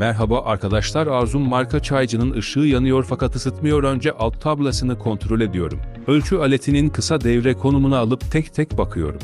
Merhaba arkadaşlar Arzum marka çaycının ışığı yanıyor fakat ısıtmıyor önce alt tablasını kontrol ediyorum. Ölçü aletinin kısa devre konumunu alıp tek tek bakıyorum.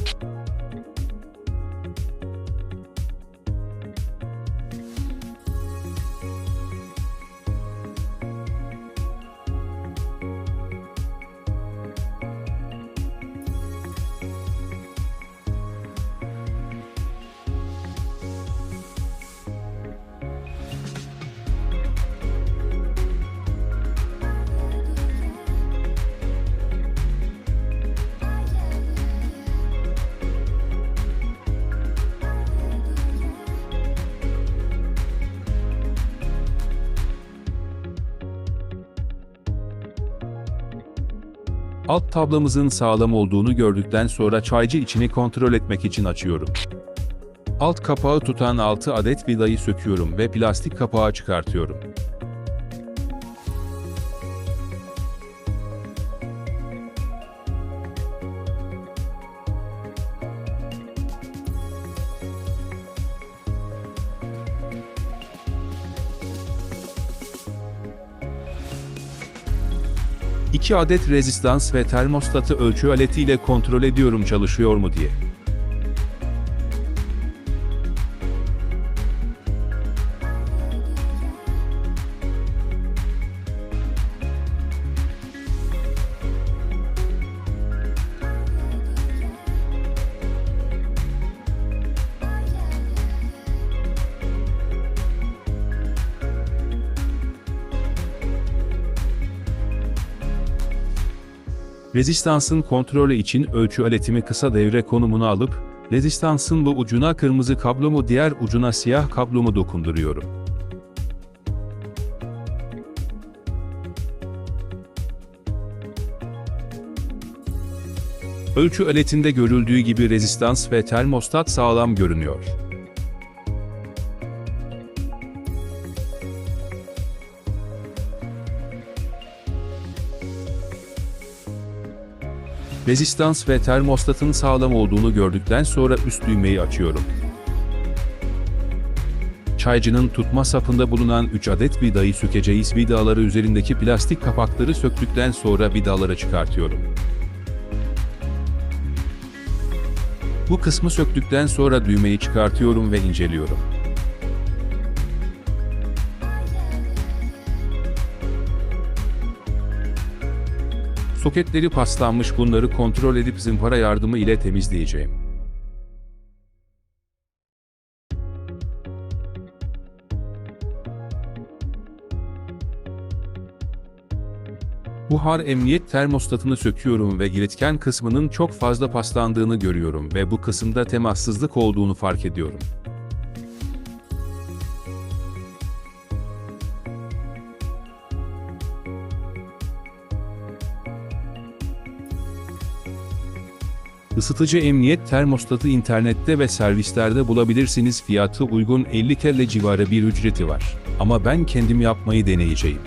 Alt tablamızın sağlam olduğunu gördükten sonra çaycı içini kontrol etmek için açıyorum. Alt kapağı tutan 6 adet vidayı söküyorum ve plastik kapağı çıkartıyorum. İki adet rezistans ve termostatı ölçü aletiyle kontrol ediyorum çalışıyor mu diye. Rezistansın kontrolü için ölçü aletimi kısa devre konumuna alıp, rezistansın bu ucuna kırmızı kablomu diğer ucuna siyah kablomu dokunduruyorum. Ölçü aletinde görüldüğü gibi rezistans ve termostat sağlam görünüyor. Rezistans ve termostatın sağlam olduğunu gördükten sonra üst düğmeyi açıyorum. Çaycının tutma sapında bulunan 3 adet vidayı sökeceğiz vidaları üzerindeki plastik kapakları söktükten sonra vidaları çıkartıyorum. Bu kısmı söktükten sonra düğmeyi çıkartıyorum ve inceliyorum. Soketleri paslanmış bunları kontrol edip zımpara yardımı ile temizleyeceğim. Buhar emniyet termostatını söküyorum ve iletken kısmının çok fazla paslandığını görüyorum ve bu kısımda temassızlık olduğunu fark ediyorum. Isıtıcı emniyet termostatı internette ve servislerde bulabilirsiniz. Fiyatı uygun 50 TL civarı bir ücreti var. Ama ben kendim yapmayı deneyeceğim.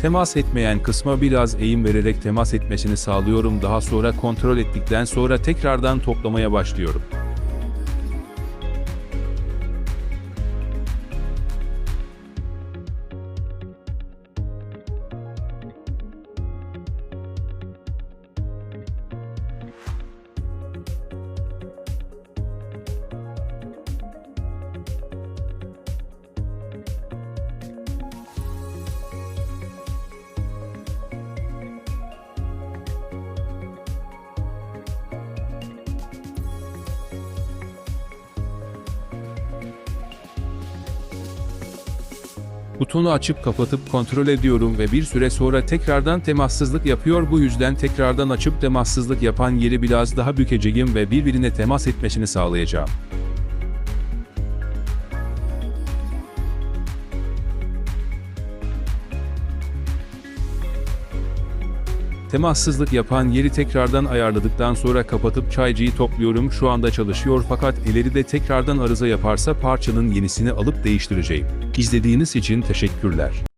Temas etmeyen kısma biraz eğim vererek temas etmesini sağlıyorum. Daha sonra kontrol ettikten sonra tekrardan toplamaya başlıyorum. Butonu açıp kapatıp kontrol ediyorum ve bir süre sonra tekrardan temassızlık yapıyor bu yüzden tekrardan açıp temassızlık yapan yeri biraz daha bükeceğim ve birbirine temas etmesini sağlayacağım. Temassızlık yapan yeri tekrardan ayarladıktan sonra kapatıp çaycıyı topluyorum şu anda çalışıyor fakat ileride tekrardan arıza yaparsa parçanın yenisini alıp değiştireceğim. İzlediğiniz için teşekkürler.